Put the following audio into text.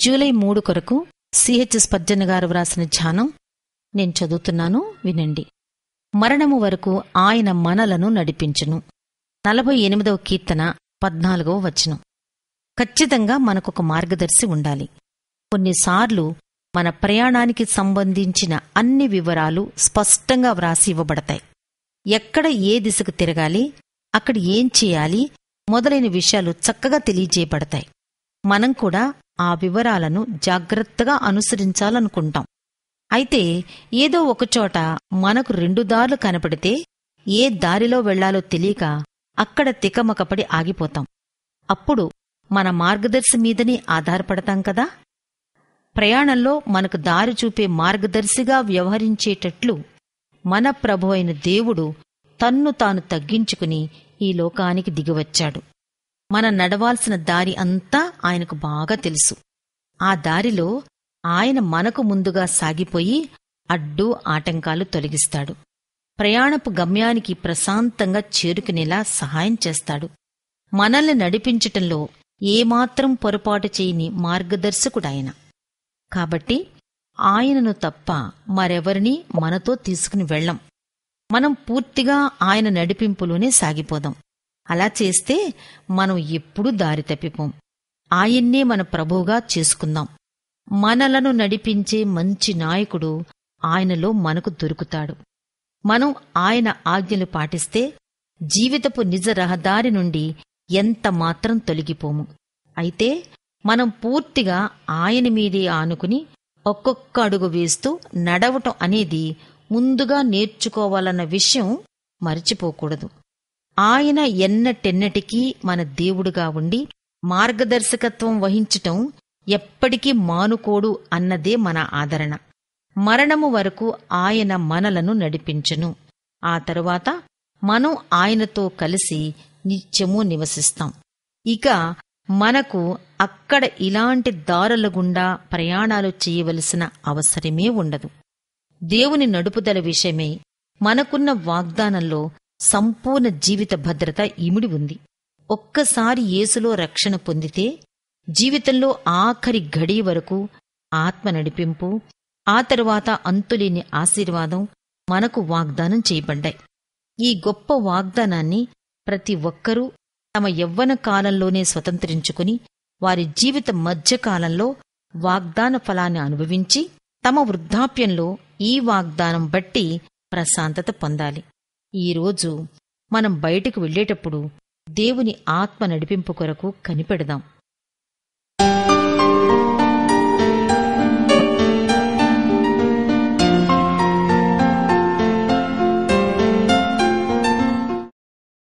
July మూడు కొరకు CH Spurgeon గారు వ్రాసిన ధ్యానం నేను చదువుతున్నాను వినండి. మరణము వరకు ఆయన మనలను నడిపించును. నలభై ఎనిమిదవ కీర్తన పద్నాలుగవ వచనం. ఖచ్చితంగా మనకొక మార్గదర్శి ఉండాలి. కొన్నిసార్లు మన ప్రయాణానికి సంబంధించిన అన్ని వివరాలు స్పష్టంగా వ్రాసి ఇవ్వబడతాయి. ఎక్కడ ఏ దిశకు తిరగాలి అక్కడ ఏం చేయాలి మొదలైన విషయాలు చక్కగా తెలియజేయబడతాయి. మనం కూడా ఆ వివరాలను జాగ్రత్తగా అనుసరించాలనుకుంటాం. అయితే ఏదో ఒకచోట మనకు రెండు దారులు కనపడితే ఏ దారిలో వెళ్ళాలో తెలియక అక్కడ తికమకపడి ఆగిపోతాం. అప్పుడు మన మార్గదర్శి మీదనే ఆధారపడతాం కదా? ప్రయాణంలో మనకు దారి చూపే మార్గదర్శిగా వ్యవహరించేటట్లు మన ప్రభు అయిన దేవుడు తన్ను తాను తగ్గించుకుని ఈ లోకానికి దిగివచ్చాడు. మన నడవాల్సిన దారి అంతా ఆయనకు బాగా తెలుసు. ఆ దారిలో ఆయన మనకు ముందుగా సాగిపోయి అడ్డు ఆటంకాలు తొలగిస్తాడు. ప్రయాణపు గమ్యానికి ప్రశాంతంగా చేరుకునేలా సహాయం చేస్తాడు. మనల్ని నడిపించటంలో ఏమాత్రం పొరపాటు చేయని మార్గదర్శకుడాయన కాబట్టి ఆయనను తప్ప మరెవరినీ మనతో తీసుకుని వెళ్ళం. మనం పూర్తిగా ఆయన నడిపింపులోనే సాగిపోదాం. అలా చేస్తే మనం ఎప్పుడూ దారి తప్పిపోం. ఆయన్నే మన ప్రభువుగా చేసుకుందాం. మనలను నడిపించే మంచి నాయకుడు ఆయనలో మనకు దొరుకుతాడు. మనం ఆయన ఆజ్ఞలు పాటిస్తే జీవితపు నిజ రహదారి నుండి ఎంత మాత్రం తొలగిపోము. అయితే మనం పూర్తిగా ఆయన మీదే ఆనుకుని ఒక్కొక్క అడుగు వేస్తూ నడవటం అనేది ముందుగా నేర్చుకోవాలన్న విషయం మర్చిపోకూడదు. ఆయన ఎన్నటెన్నటికీ మన దేవుడుగా ఉండి మార్గదర్శకత్వం వహించటం ఎప్పటికీ మానుకోడు అన్నదే మన ఆదరణ. మరణము వరకు ఆయన మనలను నడిపించును. ఆ తరువాత మనం ఆయనతో కలిసి నిత్యము నివసిస్తాం. ఇక మనకు అక్కడ ఇలాంటి దారుల గుండా ప్రయాణాలు చేయవలసిన అవసరమే ఉండదు. దేవుని నడుపుదల విషయమై మనకున్న వాగ్దానంలో సంపూర్ణ జీవిత భద్రత ఇమిడి ఉంది. ఒక్కసారి యేసులో రక్షణ పొందితే జీవితంలో ఆఖరి గడి వరకు ఆత్మ నడిపింపు ఆ తరువాత అంతులేని ఆశీర్వాదం మనకు వాగ్దానం చేయబడ్డాయి. ఈ గొప్ప వాగ్దానాన్ని ప్రతి ఒక్కరూ తమ యవ్వన కాలంలోనే స్వతంత్రించుకుని వారి జీవిత మధ్యకాలంలో వాగ్దాన ఫలాన్ని అనుభవించి తమ వృద్ధాప్యంలో ఈ వాగ్దానం బట్టి ప్రశాంతత పొందాలి. ఈరోజు మనం బయటకు వెళ్ళేటప్పుడు దేవుని ఆత్మ నడిపింపు కొరకు కనిపెడదాం.